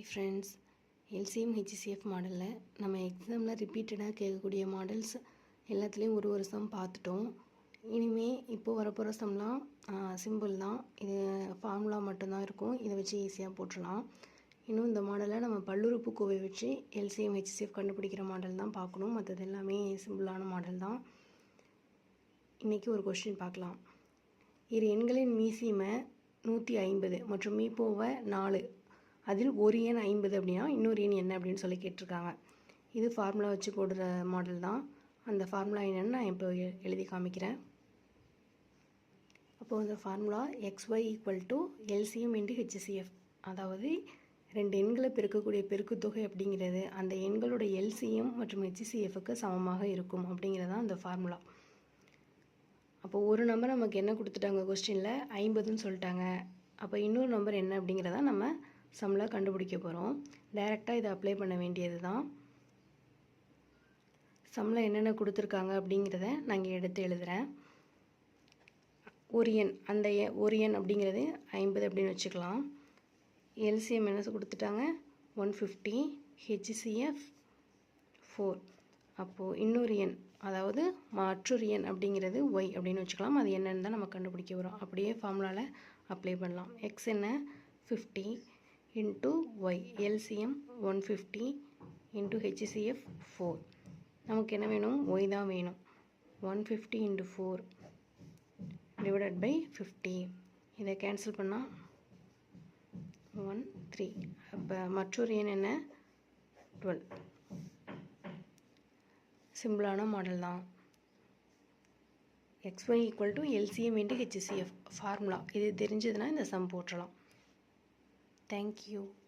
Hi friends LCM HCF மாடலில் நம்ம எக்ஸாமில் ரிப்பீட்டடாக கேட்கக்கூடிய மாடல்ஸ் எல்லாத்துலேயும் ஒரு ஒரு சம் பார்த்துட்டோம். இனிமேல் இப்போ வரப்போகிற சம்லாம் சிம்பிள் தான். இது ஃபார்முலா மட்டும்தான் இருக்கும். இதை வச்சு ஈஸியாக போட்டுடலாம். இன்னும் இந்த மாடலை நம்ம பல்லுறுப்புக்கோவை வச்சு எல்சிஎம் ஹெச்சிசிஎஃப் கண்டுபிடிக்கிற மாடல் தான் பார்க்கணும். மற்றது எல்லாமே சிம்பிளான மாடல் தான். இன்றைக்கி ஒரு கொஸ்டின் பார்க்கலாம். இரு எண்களின் மீசிமை நூற்றி ஐம்பது மற்றும் மீப்போவை நாலு. அதில் ஒரு எண் ஐம்பது அப்படின்னா இன்னொரு எண் என்ன அப்படின்னு சொல்லி கேட்டிருக்காங்க. இது ஃபார்முலா வச்சு போடுற மாடல் தான். அந்த ஃபார்முலா என்னென்னு நான் இப்போ எழுதி காமிக்கிறேன். அப்போது இந்த formula x y equal to LCM into HCF அதாவது ரெண்டு எண்களை பெருக்கக்கூடிய பெருக்குத்தொகை அப்படிங்கிறது அந்த எண்களோட எல்சிஎம் மற்றும் ஹெச்சிசிஎஃப்க்கு சமமாக இருக்கும் அப்படிங்கிறது தான் அந்த ஃபார்முலா அப்போ ஒரு நம்பர் நமக்கு என்ன கொடுத்துட்டாங்க கொஸ்டினில் ஐம்பதுன்னு சொல்லிட்டாங்க. அப்போ இன்னொரு நம்பர் என்ன அப்படிங்கிறத நம்ம சம்மில் கண்டுபிடிக்க போகிறோம் டைரெக்டாக இதை அப்ளை பண்ண வேண்டியது தான் சம்மில் என்னென்ன கொடுத்துருக்காங்க அப்படிங்கிறத நாங்கள் எடுத்து எழுதுகிறேன் ஒரு எண் அந்த எ- ஒரு எண் அப்படிங்கிறது ஐம்பது அப்படின்னு வச்சுக்கலாம். எல்சிஎம் என்ன கொடுத்துட்டாங்க? ஒன் ஃபிஃப்டி ஹெச்சிசிஎஃப் ஃபோர் அப்போது இன்னொரு எண் அதாவது மற்றொரு எண் அப்படிங்கிறது ஒய் அப்படின்னு வச்சுக்கலாம். அது என்னென்னு தான் நம்ம கண்டுபிடிக்க வரும் அப்படியே ஃபார்முலாவில் அப்ளை பண்ணலாம். எக்ஸ் என்ன? Fifty into y LCM one fifty into HCF four நமக்கு என்ன வேணும்? ஒய் தான் வேணும். One fifty into four divided by fifty இதை கேன்சல் பண்ணால் ஒன் த்ரீ அப்போ மற்றொரு எண் என்ன? டுவெல் சிம்பிளான மாடல் தான். X y equal to LCM into HCF formula இது தெரிஞ்சதுன்னா இந்த சம் போட்டுடலாம் தேங்க்யூ